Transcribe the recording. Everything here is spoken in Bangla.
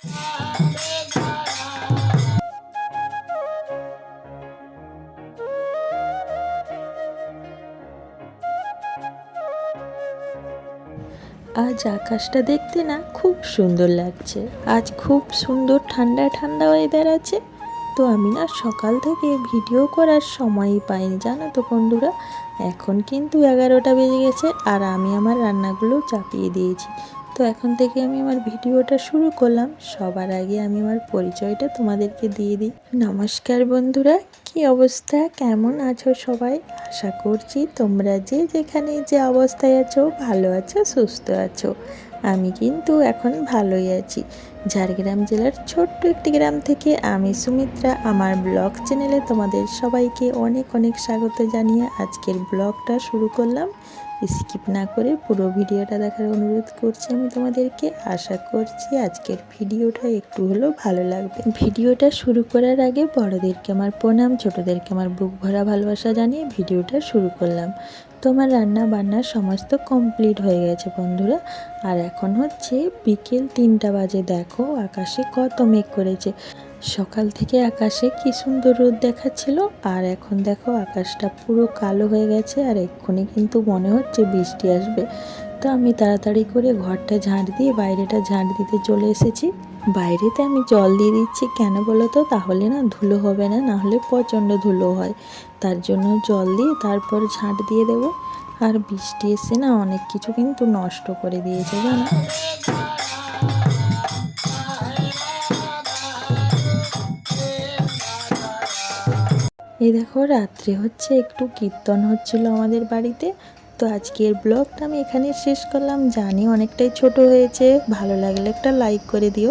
আজ আকাশটা দেখতে না খুব সুন্দর লাগছে। আজ খুব সুন্দর ঠান্ডা ঠান্ডা ওয়েদার আছে। তো আমি না সকাল থেকে ভিডিও করার সময়ই পাইনি, জানো তো বন্ধুরা? এখন কিন্তু এগারোটা বেজে গেছে আর আমি আমার রান্নাগুলো চাপিয়ে দিয়েছি। তো এখন থেকে আমি আমার ভিডিওটা শুরু করলাম। সবার আগে আমি আমার পরিচয়টা তোমাদেরকে দিয়ে দিই। নমস্কার বন্ধুরা কি অবস্থা? কেমন আছো সবাই? আশা করছি তোমরা যে যেখানে যে অবস্থায় আছো, ভালো আছো, সুস্থ আছো। আমি কিন্তু এখন ভালোই আছি। ঝাড়গ্রাম জেলার ছোট্ট একটি গ্রাম থেকে আমি সুমিত্রা। আমার ব্লগ চ্যানেলে তোমাদের সবাইকে অনেক অনেক স্বাগত জানিয়ে আজকের ব্লগটা শুরু করলাম। স্কিপ না করে পুরো ভিডিওটা দেখার অনুরোধ করছি আমি তোমাদেরকে। আশা করছি আজকের ভিডিওটা একটু হলেও ভালো লাগবে। ভিডিওটা শুরু করার আগে বড়দেরকে আমার প্রণাম ছোটদেরকে আমার বুক ভরা ভালোবাসা জানিয়ে ভিডিওটা শুরু করলাম। তোমার রান্না বান্না সমস্ত কমপ্লিট হয়ে গেছে বন্ধুরা। আর এখন হচ্ছে বিকেল তিনটা বাজে, দেখো আকাশে কত মেঘ করেছে। সকাল থেকে আকাশে কি সুন্দর রোদ দেখাচ্ছিল। আর এখন দেখো আকাশটা পুরো কালো হয়ে গেছে, আর এক্ষুনি কিন্তু মনে হচ্ছে বৃষ্টি আসবে। তো আমি তাড়াতাড়ি করে ঘরটা ঝাঁট দিয়ে বাইরেটা ঝাঁট দিতে চলে এসেছি। বাইরেতে আমি জল দিয়ে দিচ্ছি, কেন বলো তো? তাহলে না ধুলো হবে না না হলে প্রচণ্ড ধুলো হয়। তার জন্য জল দিয়ে তারপর ঝাঁট দিয়ে দেব। আর বৃষ্টি এসে না অনেক কিছু কিন্তু নষ্ট করে দিয়েছে, জানো? এই দেখো, রাত্রে হচ্ছে একটু কীর্তন হচ্ছিল আমাদের বাড়িতে। তো আজকের ব্লগটা আমি এখানে শেষ করলাম। জানি অনেকটাই ছোট হয়েছে, ভালো লাগলে একটা লাইক করে দিও।